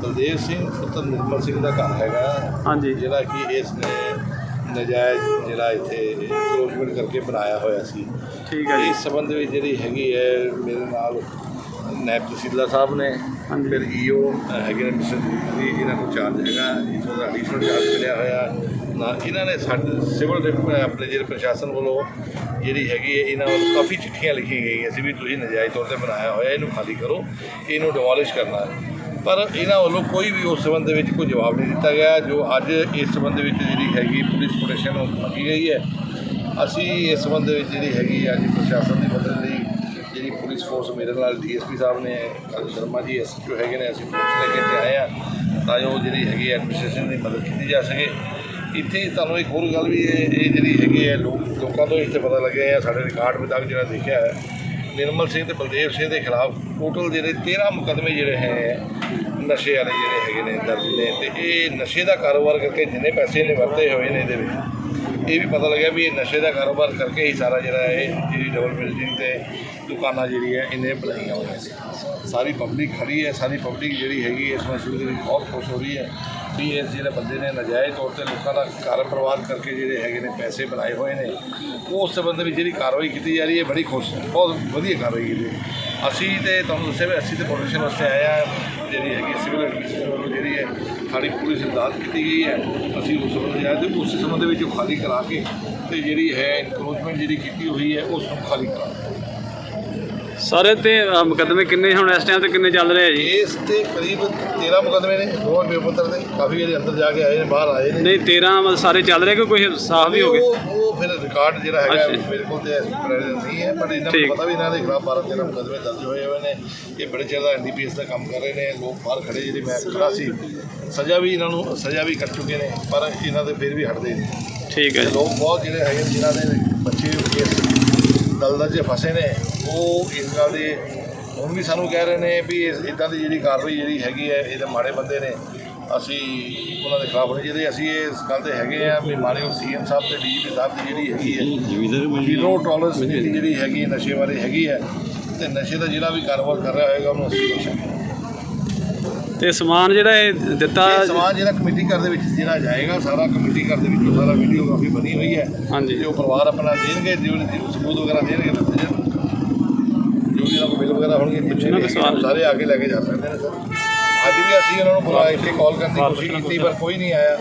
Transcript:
ਬਲਦੇਵ ਸਿੰਘ ਪੁੱਤਰ ਨਿਰਮਲ ਸਿੰਘ ਦਾ ਘਰ ਹੈਗਾ। ਹਾਂਜੀ। ਜਿਹੜਾ ਕਿ ਇਸ ਨੇ ਨਜਾਇਜ਼ ਜਿਹੜਾ ਇੱਥੇ ਇਨਕਰੋਚਮੈਂਟ ਕਰਕੇ ਬਣਾਇਆ ਹੋਇਆ ਸੀ। ਠੀਕ ਹੈ ਜੀ। ਇਸ ਸੰਬੰਧ ਵਿੱਚ ਜਿਹੜੀ ਹੈਗੀ ਹੈ ਮੇਰੇ ਨਾਲ ਨਾਇਬ ਤਹਿਸੀਲਦਾਰ ਸਾਹਿਬ ਨੇ। ਫਿਰ ਈਓ ਹੈਗੇ ਨੇ ਮਿਸਟਰ ਜੀ ਇਹਨਾਂ ਨੂੰ ਚਾਰਜ ਹੈਗਾ ਇਥੋਂ ਦਾ ਐਡੀਸ਼ਨਲ ਚਾਰਜ ਮਿਲਿਆ ਹੋਇਆ। ਨਾ ਇਹਨਾਂ ਨੇ ਸਾਡੇ ਸਿਵਲ ਆਪਣੇ ਜਿਹੜੇ ਪ੍ਰਸ਼ਾਸਨ ਵੱਲੋਂ ਜਿਹੜੀ ਹੈਗੀ ਹੈ ਇਹਨਾਂ ਵੱਲੋਂ ਕਾਫੀ ਚਿੱਠੀਆਂ ਲਿਖੀਆਂ ਗਈਆਂ ਸੀ ਵੀ ਤੁਸੀਂ ਨਜਾਇਜ਼ ਤੌਰ ਤੇ ਬਣਾਇਆ ਹੋਇਆ ਇਹਨੂੰ ਖਾਲੀ ਕਰੋ ਇਹਨੂੰ ਡਿਮੋਲਿਸ਼ ਕਰਨਾ ਹੈ। ਪਰ ਇਹਨਾਂ ਵੱਲੋਂ ਕੋਈ ਵੀ ਉਸ ਸੰਬੰਧ ਦੇ ਵਿੱਚ ਕੋਈ ਜਵਾਬ ਨਹੀਂ ਦਿੱਤਾ ਗਿਆ। ਜੋ ਅੱਜ ਇਸ ਸੰਬੰਧ ਵਿੱਚ ਜਿਹੜੀ ਹੈਗੀ ਪੁਲਿਸ ਪ੍ਰੋਟੈਕਸ਼ਨ ਉਹ ਮੰਗੀ ਗਈ ਹੈ। ਅਸੀਂ ਇਸ ਸੰਬੰਧ ਵਿੱਚ ਜਿਹੜੀ ਹੈਗੀ ਅੱਜ ਪ੍ਰਸ਼ਾਸਨ ਦੀ ਮਦਦ ਲਈ ਜਿਹੜੀ ਪੁਲਿਸ ਫੋਰਸ ਮੇਰੇ ਨਾਲ ਡੀਐਸਪੀ ਸਾਹਿਬ ਨੇ ਕਾਲੀ ਸ਼ਰਮਾ ਜੀ ਐਸਐਚਓ ਹੈਗੇ ਨੇ, ਅਸੀਂ ਫੋਰਸ ਲੈ ਕੇ ਇੱਥੇ ਆਏ ਆ ਤਾਂ ਜੋ ਜਿਹੜੀ ਹੈਗੀ ਐਡਮਿਨਿਸਟ੍ਰੇਸ਼ਨ ਦੀ ਮਦਦ ਕੀਤੀ ਜਾ ਸਕੇ। ਇੱਥੇ ਤੁਹਾਨੂੰ ਇੱਕ ਹੋਰ ਗੱਲ ਵੀ ਇਹ ਜਿਹੜੀ ਹੈਗੀ ਹੈ, ਲੋਕ, ਲੋਕਾਂ ਤੋਂ ਇੱਥੇ ਪਤਾ ਲੱਗਿਆ ਹੈ, ਸਾਡੇ ਰਿਕਾਰਡ ਮੁਤਾਬਕ ਜਿਹੜਾ ਦੇਖਿਆ ਹੈ, ਨਿਰਮਲ ਸਿੰਘ ਤੇ ਬਲਦੇਵ ਸਿੰਘ ਦੇ ਖਿਲਾਫ ਟੋਟਲ ਜਿਹੜੇ 13 ਮੁਕਦਮੇ ਜਿਹੜੇ ਹੈ ਨਸ਼ੇ ਵਾਲੇ ਜਿਹੜੇ ਹੈਗੇ ਨੇ, ਦਰਜ ਨੇ ਤੇ ਇਹ ਨਸ਼ੇ ਦਾ ਕਾਰੋਬਾਰ ਕਰਕੇ ਜਿੰਨੇ ਪੈਸੇ ਨੇ ਵਰਤੇ ਹੋਏ ਨੇ ਇਹਦੇ ਵਿੱਚ, ਇਹ ਵੀ ਪਤਾ ਲੱਗਿਆ ਵੀ ਇਹ ਨਸ਼ੇ ਦਾ ਕਾਰੋਬਾਰ ਕਰਕੇ ਹੀ ਸਾਰਾ ਜਿਹੜਾ ਇਹ ਜਿਹੜੀ ਡਬਲ ਬਿਲਡਿੰਗ ਤੇ ਦੁਕਾਨਾਂ ਜਿਹੜੀ ਹੈ ਇਹਨੇ ਬਣਾਈਆਂ ਹੋਈਆਂ ਸੀ ਸਾਰੀ ਪਬਲਿਕ ਖੜੀ ਹੈ, ਸਾਰੀ ਪਬਲਿਕ ਜਿਹੜੀ ਹੈਗੀ ਇਸ ਮਸਲੇ ਦੇ ਵਿੱਚ ਬਹੁਤ ਖੁਸ਼ ਹੋ ਰਹੀ ਹੈ। ਵੀ ਇਸ ਜਿਹੜੇ ਬੰਦੇ ਨੇ ਨਜਾਇਜ਼ ਤੌਰ ਤੇ ਲੋਕਾਂ ਦਾ ਘਰ ਪਰਿਵਾਰ ਕਰਕੇ ਜਿਹੜੇ ਹੈਗੇ ਨੇ ਪੈਸੇ ਬਣਾਏ ਹੋਏ ਨੇ, ਉਸ ਸੰਬੰਧ ਵਿੱਚ ਜਿਹੜੀ ਕਾਰਵਾਈ ਕੀਤੀ ਜਾ ਰਹੀ ਹੈ, ਬੜੀ ਖੁਸ਼, ਬਹੁਤ ਵਧੀਆ ਕਾਰਵਾਈ ਕੀਤੀ ਹੈ। ਅਸੀਂ ਤੇ ਤੁਹਾਨੂੰ ਦੱਸਿਆ ਵੀ ਅਸੀਂ ਤੇ ਪ੍ਰੋਟੈਕਸ਼ਨ ਵਾਸਤੇ ਆਏ ਆ ਜਿਹੜੀ ਹੈਗੀ ਸਿਵਲ ਐਡਮਿਨਿਸਟ੍ਰੇਸ਼ਨ ਵੱਲੋਂ ਜਿਹੜੀ ਹੈ, ਸਾਡੀ ਪੂਰੀ ਸਿਧਾਂਤ ਕੀਤੀ ਗਈ ਹੈ ਅਸੀਂ ਉਸ ਸੰਬੰਧ ਜਾਏ ਤੇ ਉਸ ਸੰਬੰਧ ਵਿੱਚ ਉਹ ਖਾਲੀ ਕਰਾ ਕੇ ਤੇ ਜਿਹੜੀ ਹੈ ਇਨਕਰੋਚਮੈਂਟ ਜਿਹੜੀ ਕੀਤੀ ਹੋਈ ਹੈ, ਉਸ ਨੂੰ ਖਾਲੀ ਕਰਾ ਸਾਰੇ ਤੇ ਅ, ਮੁਕੱਦਮੇ ਕਿੰਨੇ ਹੁਣ ਇਸ ਟਾਈਮ ਤੇ ਕਿੰਨੇ ਚੱਲ ਰਹੇ ਆ ਜੀ? ਇਸ ਤੇ ਕਰੀਬ 13 ਮੁਕਦਮੇ ਨੇ ਦੋਵਾਂ ਬੇਪੁੱਤਰ ਦੇ ਕਾਫੀ ਜਿਹੜੇ ਅੰਦਰ ਜਾ ਕੇ ਆਏ ਨੇ ਬਾਹਰ ਆਏ ਨੇ। ਨਹੀਂ 13 ਮਤਲਬ ਸਾਰੇ ਚੱਲ ਰਹੇ ਕਿ ਕੋਈ ਸਾਫ਼ ਵੀ ਹੋ ਗਏ ਉਹ ਉਹ ਫਿਰ ਰਿਕਾਰਡ ਜਿਹੜਾ ਹੈਗਾ ਅੱਛਾ। ਮੇਰੇ ਕੋਲ ਤੇ ਨਹੀਂ ਹੈ ਪਰ ਇਹਨਾਂ ਠੀਕ। ਨੂੰ ਪਤਾ ਵੀ ਇਹਨਾਂ ਦੇ ਖਿਲਾਫ 12 13 ਮੁਕਦਮੇ ਦਰਜ ਹੋਏ ਹੋਏ ਨੇ। ਇਹ ਬੜੇ ਚਿਰ ਦਾ ਐਨਡੀਪੀਐਸ ਦਾ ਕੰਮ ਕਰ ਰਹੇ ਨੇ ਲੋਕ ਬਾਹਰ ਖੜੇ ਜਿਹੜੇ ਮੈਂ ਖੜਾ ਸੀ। ਸਜ਼ਾ ਵੀ ਇਹਨਾਂ ਨੂੰ ਸਜ਼ਾ ਵੀ ਕੱਟ ਚੁੱਕੇ ਨੇ ਪਰ ਇਹਨਾਂ ਦੇ ਫਿਰ ਵੀ ਹਟਦੇ ਨਹੀਂ। ਠੀਕ ਹੈ ਤੇ ਜੀ ਲੋਕ ਬਹੁਤ ਜਿਹੜੇ ਹੈਗੇ ਜਿਨ੍ਹਾਂ ਦੇ ਬੱਚੇ ਇਸ ਦਲਦਲ 'ਚ ਫਸੇ ਨੇ ਉਹ ਇਸ ਗੱਲ ਦੇ ਹੁਣ ਵੀ ਸਾਨੂੰ ਕਹਿ ਰਹੇ ਨੇ ਵੀ ਇਸ ਇਦਾਂ ਦੀ ਜਿਹੜੀ ਕਾਰਵਾਈ ਜਿਹੜੀ ਹੈਗੀ ਹੈ ਇਹਦੇ ਮਾੜੇ ਬੰਦੇ ਨੇ। ਅਸੀਂ ਉਹਨਾਂ ਦੇ ਖਿਲਾਫ ਜਿਹਦੇ ਅਸੀਂ ਇਸ ਗੱਲ ਤੇ ਹੈਗੇ ਆ ਵੀ ਮਾਨਯੋਗ ਸੀਐਮ ਸਾਹਿਬ ਤੇ ਡੀਜੀਪੀ ਸਾਹਿਬ ਦੀ ਜਿਹੜੀ ਹੈਗੀ ਹੈ ਜ਼ੀਰੋ ਟੋਲਰੈਂਸ ਜਿਹੜੀ ਹੈਗੀ ਨਸ਼ੇ ਬਾਰੇ ਹੈਗੀ ਹੈ ਤੇ ਨਸ਼ੇ ਦਾ ਜਿਹੜਾ ਵੀ ਕਾਰੋਬਾਰ ਕਰ ਰਿਹਾ ਹੋਏਗਾ ਉਹਨੂੰ ਅਸੀਂ ਬਖਸ਼ਾਂਗੇ ਤੇ ਸਮਾਨ ਜਿਹੜਾ ਇਹ ਦਿੱਤਾ ਇਹ ਸਮਾਜ ਜਿਹੜਾ ਕਮੇਟੀ ਘਰ ਦੇ ਵਿੱਚ ਜਿਹੜਾ ਜਾਏਗਾ ਸਾਰਾ ਕਮੇਟੀ ਘਰ ਦੇ ਵਿੱਚੋਂ ਸਾਰਾ ਵੀਡੀਓ ਕਾਫੀ ਬਣੀ ਹੋਈ ਹੈ। ਹਾਂਜੀ। ਉਹ ਪਰਿਵਾਰ ਆਪਣਾ ਦੇਣਗੇ ਜੋ ਜੋ ਸਬੂਤ ਵਗੈਰਾ ਦੇਣਗੇ ਜੋ ਵੀ ਇਹਨਾਂ ਕੋਲ ਬਿੱਲ ਵਗੈਰਾ ਹੋਣਗੇ ਪਿੱਛੇ ਇਹਨਾਂ ਦੇ ਸਵਾਲ- ਸਾਰੇ ਆ ਕੇ ਲੈ ਕੇ ਜਾ ਸਕਦੇ ਨੇ ਸਰ। ਅੱਜ ਵੀ ਅਸੀਂ ਉਹਨਾਂ ਨੂੰ ਬੁਲਾ ਇੱਥੇ ਕਾਲ ਕਰਨ ਦੀ ਕੋਸ਼ਿਸ਼ ਕੀਤੀ ਪਰ ਕੋਈ ਨਹੀਂ ਆਇਆ।